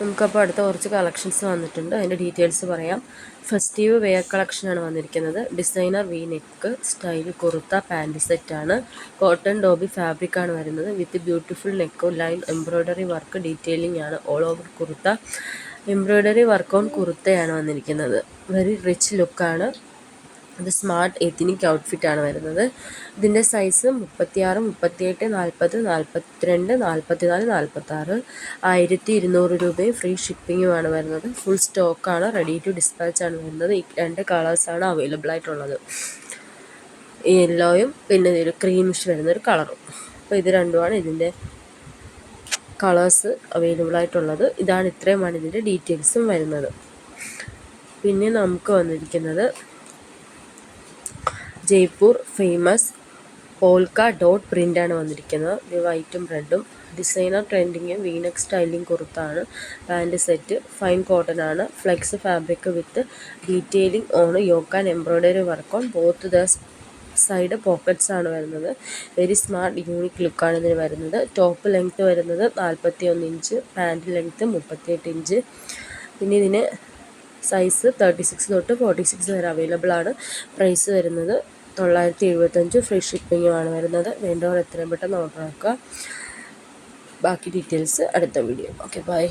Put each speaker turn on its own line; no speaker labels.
നമുക്കപ്പോൾ അടുത്ത കുറച്ച് കളക്ഷൻസ് വന്നിട്ടുണ്ട്. അതിന്റെ ഡീറ്റെയിൽസ് പറയാം. ഫെസ്റ്റീവ് വെയർ കളക്ഷനാണ് വന്നിരിക്കുന്നത്. Designer V neck style kurta pant സെറ്റാണ് കോട്ടൺ ഡോബി ഫാബ്രിക് ആണ് വരുന്നത്. With beautiful neck line embroidery work detailing ആണ്. All over kurta embroidery work on കുർത്തയാണ് വന്നിരിക്കുന്നത്. വെരി റിച്ച് ലുക്കാണ് ഇത് സ്മാർട്ട് എത്തിനിക് ഔട്ട്ഫിറ്റാണ് വരുന്നത്. ഇതിന്റെ സൈസ് മുപ്പത്തിയാറ് മുപ്പത്തിയെട്ട് നാൽപ്പത് നാൽപ്പത്തിരണ്ട് നാൽപ്പത്തിനാല് നാൽപ്പത്താറ് ആയിരത്തി ഇരുന്നൂറ് രൂപയും ഫ്രീ ഷിപ്പിങ്ങുമാണ് വരുന്നത്. ഫുൾ സ്റ്റോക്കാണ് റെഡി ടു ഡിസ്പാച്ച് ആണ് വരുന്നത്. ഈ രണ്ട് കളേഴ്സാണ് അവൈലബിൾ ആയിട്ടുള്ളത്. യെല്ലോയും പിന്നെ ഒരു ക്രീമിഷ് വരുന്നൊരു കളറും അപ്പോൾ ഇത് രണ്ടുമാണ് ഇതിന്റെ കളേഴ്സ് അവൈലബിൾ ആയിട്ടുള്ളത്. ഇതാണ് ഇത്രയുമാണ് ഇതിന്റെ ഡീറ്റെയിൽസും വരുന്നത്. പിന്നെ നമുക്ക് വന്നിരിക്കുന്നത് ജയ്പൂർ ഫേമസ് പോൽക്ക ഡോട്ട് പ്രിന്റാണ് വന്നിരിക്കുന്നത്. ഇത് വൈറ്റും റെഡും designer trending V neck styling കുർത്താണ്. Pant set fine cotton ആണ്. Flex fabric with detailing on yoke and embroidery work on both the side pockets ആണ് വരുന്നത്. വെരി സ്മാർട്ട് യൂണിക് ലുക്കാണ് ഇതിന് വരുന്നത്. ടോപ്പ് ലെങ്ത്ത് വരുന്നത് നാൽപ്പത്തി ഒന്ന് ഇഞ്ച് പാന്റ് ലെങ്ത്ത് മുപ്പത്തിയെട്ട് ഇഞ്ച്. പിന്നെ ഇതിന് സൈസ് തേർട്ടി സിക്സ് തൊട്ട് ഫോർട്ടി സിക്സ് വരെ അവൈലബിൾ ആണ്. പ്രൈസ് വരുന്നത് തൊള്ളായിരത്തി എഴുപത്തഞ്ച് ഫ്രീ ഷിപ്പിങ്ങുമാണ് വരുന്നത്. വേണ്ടവർ എത്രയും പെട്ടെന്ന് ഓർഡർ ആക്കുക. ബാക്കി ഡീറ്റെയിൽസ് അടുത്ത വീഡിയോ ഓക്കെ ബൈ.